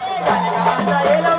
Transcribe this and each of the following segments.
ஏழாவது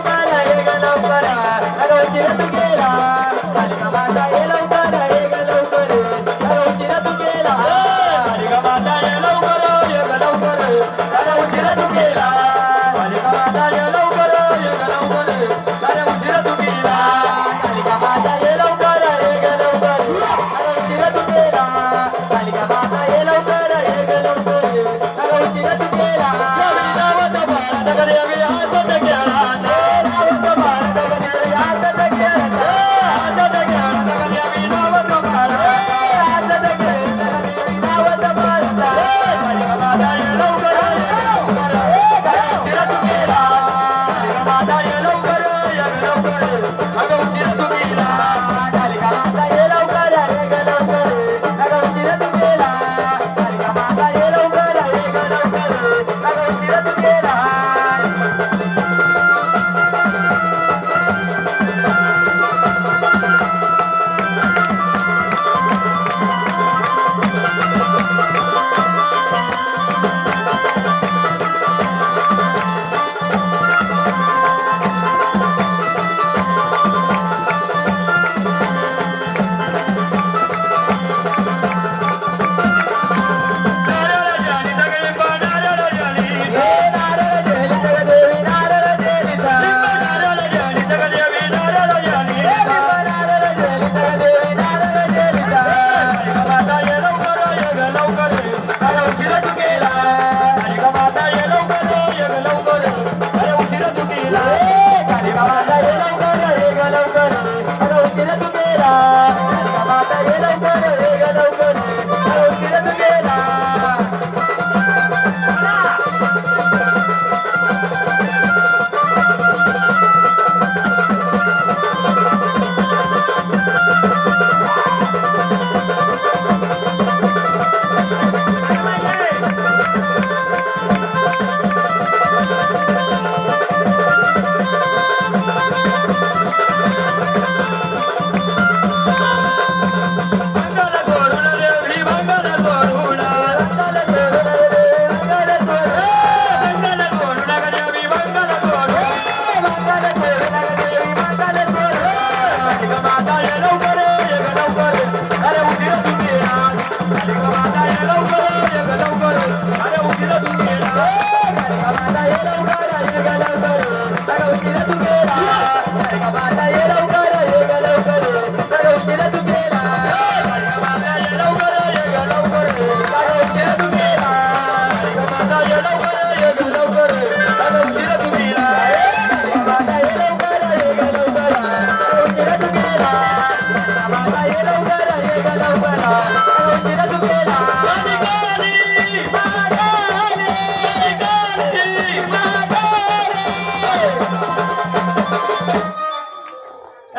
Pero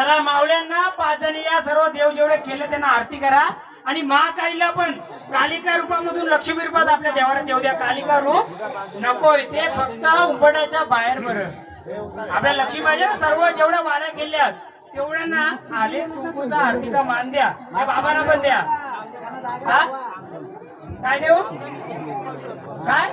मला मावळ्यांना पाजणी या सर्व देव जेवढे केले त्यांना आरती करा. आणि महाकालीला पण कालिका रूपामधून लक्ष्मी रूपात आपल्या देवाला देऊ द्या. कालिका रूप नकोय ते फक्त उंबड्याच्या बाहेर बरं. आपल्या लक्ष्मीबाईच्या सर्व जेवढ्या वाऱ्या केल्या तेवढ्यांना आले कुंकूचा आरतीचा मान द्या. बाबांना पण द्या. काय देऊ? काय?